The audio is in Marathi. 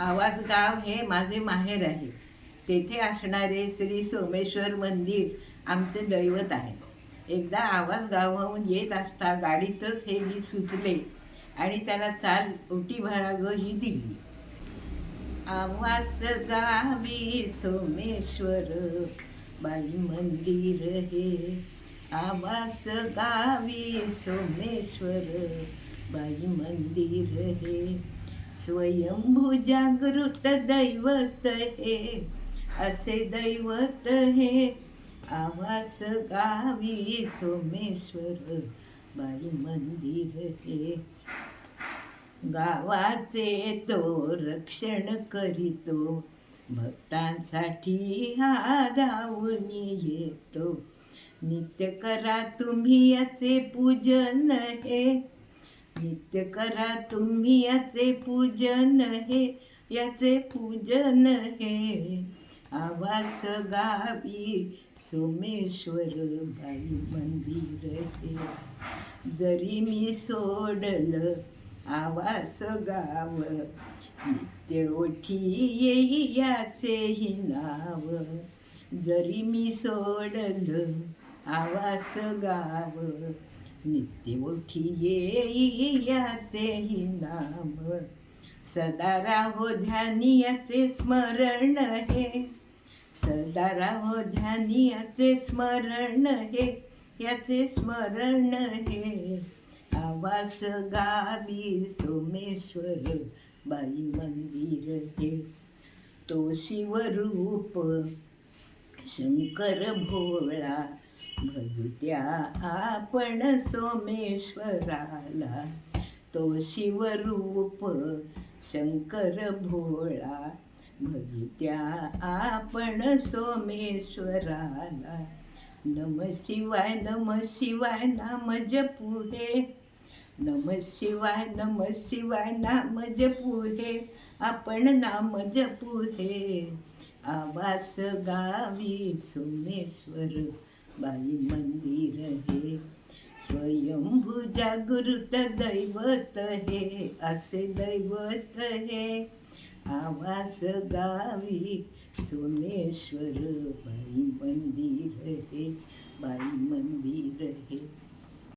आवाज गाव हे माझे माहेर आहे. तेथे असणारे श्री सोमेश्वर मंदिर आमचे दैवत आहे. एकदा आवाज गावाहून येत असता गाडीतच हे गीत सुचले आणि त्याला चाल उटी भरागही दिली. आवास गावी सोमेश्वर बाई मंदिर हे. आवास गावी सोमेश्वर बाई मंदिर हे. स्वयंभू जागृत दैवत हे असे दैवत हे. आवास गावी सोमेश्वर बाई मंदिर हे. गावाचे तो रक्षण करीतो भक्तांसाठी हा धावून येतो. नित्य करा तुम्ही याचे पूजन हे. नित्य करा तुम्ही याचे पूजन हे याचे पूजन हे. आवास गावी सोमेश्वर बाई मंदिर हे. जरी मी सोडलं आवास गाव नित्य ओठी येई याचेही नाव. जरी मी सोडलं आवास गाव नित्य ओठी येईयाचे याचेही नाम. सदा राहो ध्यानी याचे स्मरण हे. सदा राहो ध्यानी याचे स्मरण हे याचे स्मरण हे. आवास गावी सोमेश्वर बाई मंदिर हे. तो शिवरूप शंकर भोळा भजत्या आपण सोमेश्वराला तो शिवरूप शंकर भोळा. भजत्या आपण सोमेश्वराला नम शिवाय नम शिवाय नाम जपुहे. नम शिवाय नम शिवाय नाम जपुहे आपण नाम जपुहे. आवास गावी सोमेश्वर बाई मंदिर हे. स्वयंभू जागृत दैवत हे असे दैवत हे. आवास गावी सोमेश्वर बाई मंदिर हे बाई मंदिर हे.